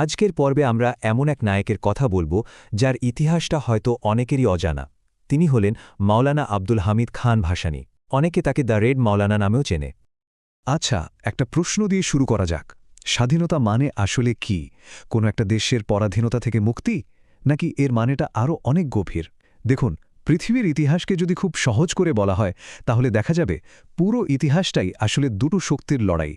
আজকের পর্বে আমরা এমন এক নায়কের কথা বলব, যার ইতিহাসটা হয়তো অনেকেরই অজানা। তিনি হলেন মাওলানা আব্দুল হামিদ খান ভাসানী। অনেকে তাকে দ্য রেড মাওলানা নামেও চেনে। আচ্ছা একটা প্রশ্ন দিয়ে শুরু করা যাক। স্বাধীনতা মানে আসলে কি? কোনো একটা দেশের পরাধীনতা থেকে মুক্তি? নাকি এর মানেটা আরও অনেক গভীর? দেখুন, পৃথিবীর ইতিহাসকে যদি খুব সহজ করে বলা হয়, তাহলে দেখা যাবে পুরো ইতিহাসটাই আসলে দুটো শক্তির লড়াই।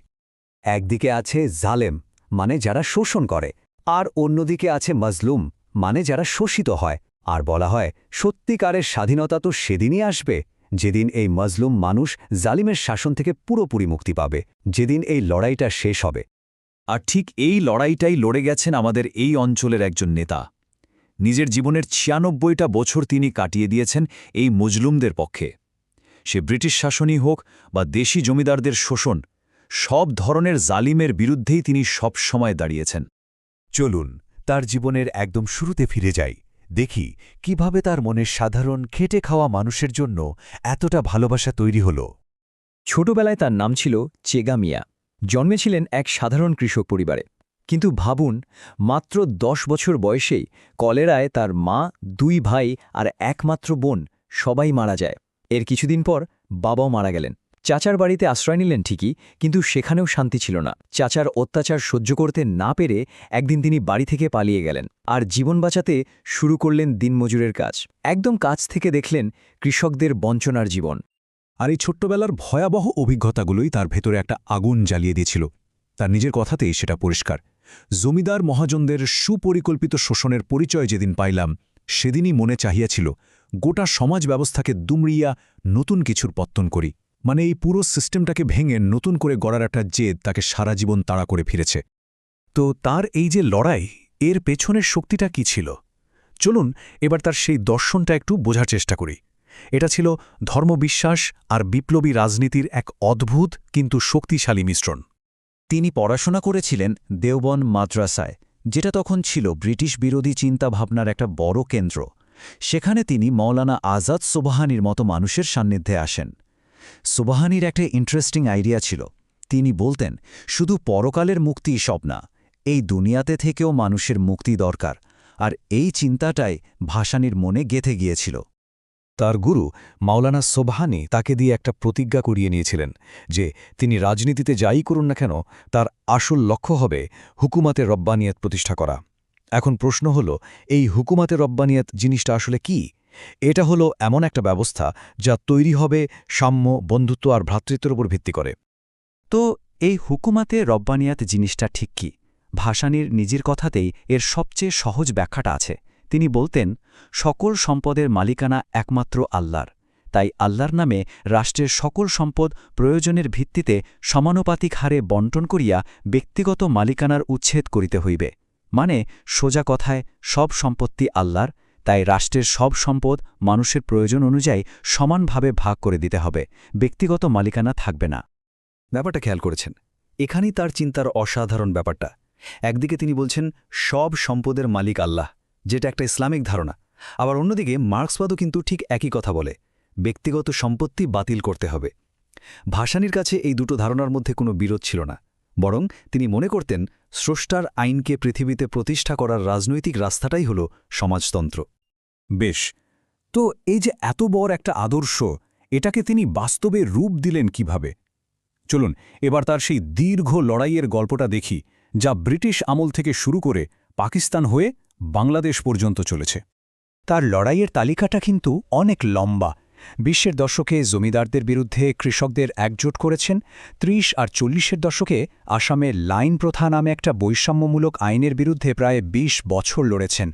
একদিকে আছে জালেম মানে যারা শোষণ করে। আর অন্যদিকে আছে মজলুম মানে যারা শোষিত হয়। আর বলা হয়, সত্যিকারের স্বাধীনতা তো সেদিনই আসবে, যেদিন এই মজলুম মানুষ জালিমের শাসন থেকে পুরোপুরি মুক্তি পাবে, যেদিন এই লড়াইটা শেষ হবে। আর ঠিক এই লড়াইটাই লড়ে গেছেন আমাদের এই অঞ্চলের একজন নেতা। নিজের জীবনের ছিয়ানব্বইটা বছর তিনি কাটিয়ে দিয়েছেন এই মজলুমদের পক্ষে। সে ব্রিটিশ শাসনই হোক বা দেশি জমিদারদের শোষণ সব ধরনের জালিমের বিরুদ্ধেই তিনি সব সময় দাঁড়িয়েছেন। চলুন, তার জীবনের একদম শুরুতে ফিরে যাই। দেখি, কীভাবে তার মনের সাধারণ, খেটে খাওয়া মানুষের জন্য এতটা ভালোবাসা তৈরি হল। ছোটবেলায় তার নাম ছিল চেগা মিয়া। জন্মেছিলেন এক সাধারণ কৃষক পরিবারে। কিন্তু ভাবুন, মাত্র দশ বছর বয়সেই কলেরায় তার মা, দুই ভাই আর একমাত্র বোন সবাই মারা যায়। এর কিছুদিন পর বাবাও মারা গেলেন। চাচার বাড়িতে আশ্রয় নিলেন ঠিকই, কিন্তু সেখানেও শান্তি ছিল না। চাচার অত্যাচার সহ্য করতে না পেরে একদিন তিনি বাড়ি থেকে পালিয়ে গেলেন আর জীবন বাঁচাতে শুরু করলেন দিনমজুরের কাজ। একদম কাছ থেকে দেখলেন কৃষকদের বঞ্চনার জীবন। আর এই ছোট্টবেলার ভয়াবহ অভিজ্ঞতাগুলোই তার ভেতরে একটা আগুন জ্বালিয়ে দিয়েছিল। তার নিজের কথাতেই সেটা পরিষ্কার। জমিদার মহাজনদের সুপরিকল্পিত শোষণের পরিচয় যেদিন পাইলাম, সেদিনই মনে চাহিয়াছিল, গোটা সমাজ ব্যবস্থাকে দুমড়িয়া নতুন কিছুর পত্তন করি। মানে এই পুরো সিস্টেমটাকে ভেঙে নতুন করে গড়ার একটা জেদ তাকে সারা জীবন তাড়া করে ফিরেছে। তো তার এই যে লড়াই, এর পেছনের শক্তিটা কি ছিল? চলুন এবার তার সেই দর্শনটা একটু বোঝার চেষ্টা করি। এটা ছিল ধর্মবিশ্বাস আর বিপ্লবী রাজনীতির এক অদ্ভুত কিন্তু শক্তিশালী মিশ্রণ। তিনি পড়াশোনা করেছিলেন দেওবন মাদ্রাসায়, যেটা তখন ছিল ব্রিটিশ বিরোধী চিন্তাভাবনার একটা বড় কেন্দ্র। সেখানে তিনি মৌলানা আজাদ সোবাহানির মতো মানুষের সান্নিধ্যে আসেন। সোবাহানির একটা ইন্টারেস্টিং আইডিয়া ছিল। তিনি বলতেন, শুধু পরকালের মুক্তি সব না, এই দুনিয়াতে থেকেও মানুষের মুক্তি দরকার। আর এই চিন্তাটাই ভাসানির মনে গেথে গিয়েছিল। তার গুরু মাওলানা সোবহানি তাকে দিয়ে একটা প্রতিজ্ঞা করিয়ে নিয়েছিলেন যে, তিনি রাজনীতিতে যাই করুন না কেন, তার আসল লক্ষ্য হবে হুকুমাতে রব্বানিয়াত প্রতিষ্ঠা করা। এখন প্রশ্ন হল, এই হুকুমাতে রব্বানিয়াত জিনিসটা আসলে কি? এটা হলো এমন একটা ব্যবস্থা যা তৈরি হবে সাম্য, বন্ধুত্ব আর ভ্রাতৃত্বের উপর ভিত্তি করে। তো এই হুকুমাতে রব্বানিয়াত জিনিসটা ঠিক কি? ভাসানির নিজের কথাতেই এর সবচেয়ে সহজ ব্যাখ্যাটা আছে। তিনি বলতেন, সকল সম্পদের মালিকানা একমাত্র আল্লাহর। তাই আল্লাহর নামে রাষ্ট্রের সকল সম্পদ প্রয়োজনের ভিত্তিতে সমানুপাতিক হারে বন্টন করিয়া ব্যক্তিগত মালিকানার উচ্ছেদ করিতে হইবে। মানে সোজা কথায়, সব সম্পত্তি আল্লাহর তাই রাষ্ট্রের সব সম্পদ মানুষের প্রয়োজন অনুযায়ী সমানভাবে ভাগ করে দিতে হবে, ব্যক্তিগত মালিকানা থাকবে না। ব্যাপারটা খেয়াল করেছেন। এখানেই তার চিন্তার অসাধারণ ব্যাপারটা। একদিকে তিনি বলছেন, সব সম্পদের মালিক আল্লাহ, যেটা একটা ইসলামিক ধারণা। আবার অন্যদিকে মার্ক্সবাদও কিন্তু ঠিক একই কথা বলে, ব্যক্তিগত সম্পত্তি বাতিল করতে হবে। ভাসানির কাছে এই দুটো ধারণার মধ্যে কোনো বিরোধ ছিল না। বরং তিনি মনে করতেন, স্রষ্টার আইনকে পৃথিবীতে প্রতিষ্ঠা করার রাজনৈতিক রাস্তাটাই হল সমাজতন্ত্র। বেশ, তো এই যে এত বড় একটা আদর্শ, এটাকে তিনি বাস্তবে রূপ দিলেন কীভাবে? চলুন, এবার তার সেই দীর্ঘ লড়াইয়ের গল্পটা দেখি, যা ব্রিটিশ আমল থেকে শুরু করে পাকিস্তান হয়ে বাংলাদেশ পর্যন্ত চলেছে। তার লড়াইয়ের তালিকাটা কিন্তু অনেক লম্বা বিশ্বের দশকে জমিদারদের বিরুদ্ধে কৃষকদের একজোট করেছেন, ত্রিশ আর চল্লিশের দশকে আসামে লাইন প্রথা নামে একটা বৈষম্যমূলক আইনের বিরুদ্ধে প্রায় ২০ বছর লড়েছেন।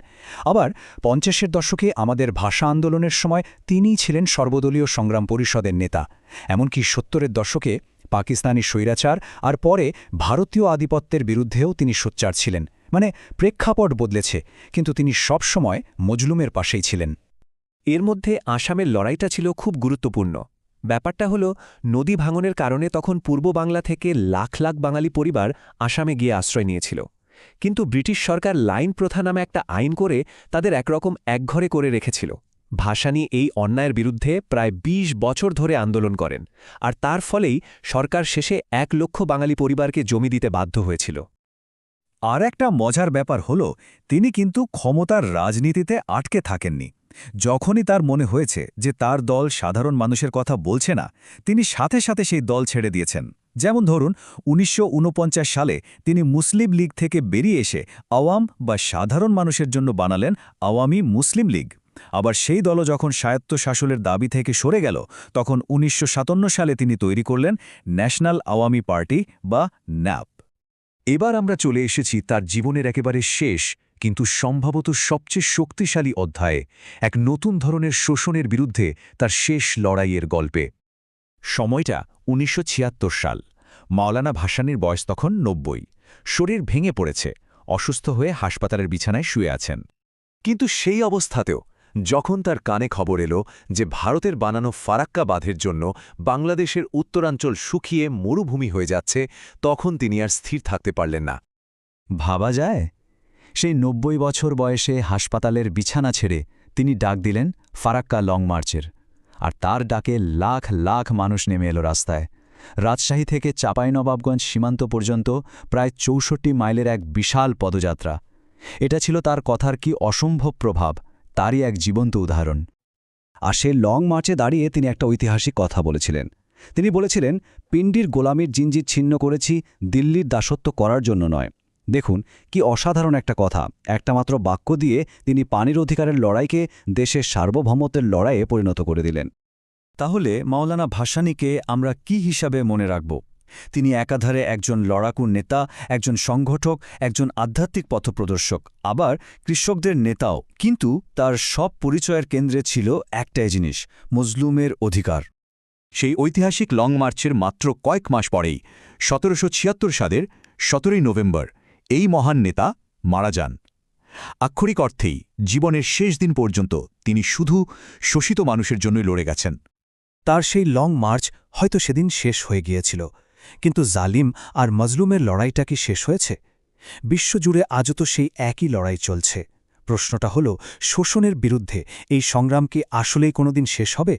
আবার পঞ্চাশের দশকে আমাদের ভাষা আন্দোলনের সময় তিনিই ছিলেন সর্বদলীয় সংগ্রাম পরিষদের নেতা। এমনকি সত্তরের দশকে পাকিস্তানি স্বৈরাচার আর পরে ভারতীয় আধিপত্যের বিরুদ্ধেও তিনি সোচ্চার ছিলেন। মানে প্রেক্ষাপট বদলেছে, কিন্তু তিনি সবসময় মজলুমের পাশেই ছিলেন। এর মধ্যে আসামের লড়াইটা ছিল খুব গুরুত্বপূর্ণ। ব্যাপারটা হল, নদী ভাঙনের কারণে তখন পূর্ব বাংলা থেকে লাখ লাখ বাঙালি পরিবার আসামে গিয়ে আশ্রয় নিয়েছিল। কিন্তু ব্রিটিশ সরকার লাইন প্রথা নামে একটা আইন করে তাদের একরকম একঘরে করে রেখেছিল। ভাসানি এই অন্যায়ের বিরুদ্ধে প্রায় ২০ বছর ধরে আন্দোলন করেন, আর তার ফলেই সরকার শেষে এক লক্ষ বাঙালি পরিবারকে জমি দিতে বাধ্য হয়েছিল। আর একটা মজার ব্যাপার হল, তিনি কিন্তু ক্ষমতার রাজনীতিতে আটকে থাকেননি। যখনই তার মনে হয়েছে যে তার দল সাধারণ মানুষের কথা বলছে না, তিনি সাথে সাথে সেই দল ছেড়ে দিয়েছেন। যেমন ধরুন, উনিশশো ঊনপঞ্চাশ সালে তিনি মুসলিম লীগ থেকে বেরিয়ে এসে আওয়াম বা সাধারণ মানুষের জন্য বানালেন আওয়ামী মুসলিম লীগ। আবার সেই দলও যখন স্বায়ত্তশাসনের দাবি থেকে সরে গেল, তখন উনিশশো সাতান্ন সালে তিনি তৈরি করলেন ন্যাশনাল আওয়ামী পার্টি বা ন্যাপ। এবার আমরা চলে এসেছি তার জীবনের একেবারে শেষ কিন্তু সম্ভবত সবচেয়ে শক্তিশালী অধ্যায়ে এক নতুন ধরনের শোষণের বিরুদ্ধে তার শেষ লড়াইয়ের গল্পে। সময়টা উনিশশো ছিয়াত্তর সাল। মাওলানা ভাসানির বয়স তখন নব্বই। শরীর ভেঙে পড়েছে। অসুস্থ হয়ে হাসপাতালের বিছানায় শুয়ে আছেন। কিন্তু সেই অবস্থাতেও যখন তার কানে খবর এলো যে ভারতের বানানো ফারাক্কা বাঁধের জন্য বাংলাদেশের উত্তরাঞ্চল শুকিয়ে মরুভূমি হয়ে যাচ্ছে, তখন তিনি আর স্থির থাকতে পারলেন না। ভাবা যায় সেই নব্বই বছর বয়সে হাসপাতালের বিছানা ছেড়ে তিনি ডাক দিলেন ফারাক্কা লং মার্চের। আর তার ডাকে লাখ লাখ মানুষ নেমে এলো রাস্তায়। রাজশাহী থেকে চাঁপাইনবাবগঞ্জ সীমান্ত পর্যন্ত প্রায় চৌষট্টি মাইলের এক বিশাল পদযাত্রা। এটা ছিল তার কথার কি অসম্ভব প্রভাব, তারই এক জীবন্ত উদাহরণ। আর সে লং মার্চে দাঁড়িয়ে তিনি একটা ঐতিহাসিক কথা বলেছিলেন। তিনি বলেছিলেন, পিণ্ডির গোলামির জিঞ্জির ছিন্ন করেছি, দিল্লির দাসত্ব করার জন্য নয়। দেখুন, কি অসাধারণ একটা কথা। একটা মাত্র বাক্য দিয়ে তিনি পানির অধিকারের লড়াইকে দেশের সার্বভৌমত্বের লড়াইয়ে পরিণত করে দিলেন। তাহলে মাওলানা ভাসানীকে আমরা কি হিসাবে মনে রাখব? তিনি একাধারে একজন লড়াকু নেতা, একজন সংগঠক, একজন আধ্যাত্মিক পথপ্রদর্শক, আবার কৃষকদের নেতাও। কিন্তু তার সব পরিচয়ের কেন্দ্রে ছিল একটাই জিনিস, মজলুমের অধিকার। সেই ঐতিহাসিক লং মার্চের মাত্র কয়েক মাস পরেই, সতেরোশো ছিয়াত্তর সালের সতেরোই নভেম্বর এই মহান নেতা মারা যান। আক্ষরিক অর্থেই জীবনের শেষ দিন পর্যন্ত তিনি শুধু শোষিত মানুষের জন্যই লড়ে গেছেন। তার সেই লং মার্চ হয়তো সেদিন শেষ হয়ে গিয়েছিল, কিন্তু জালিম আর মজলুমের লড়াইটা কি শেষ হয়েছে? বিশ্বজুড়ে আজও তো সেই একই লড়াই চলছে। প্রশ্নটা হল, শোষণের বিরুদ্ধে এই সংগ্রাম কি আসলেই কোনোদিন শেষ হবে?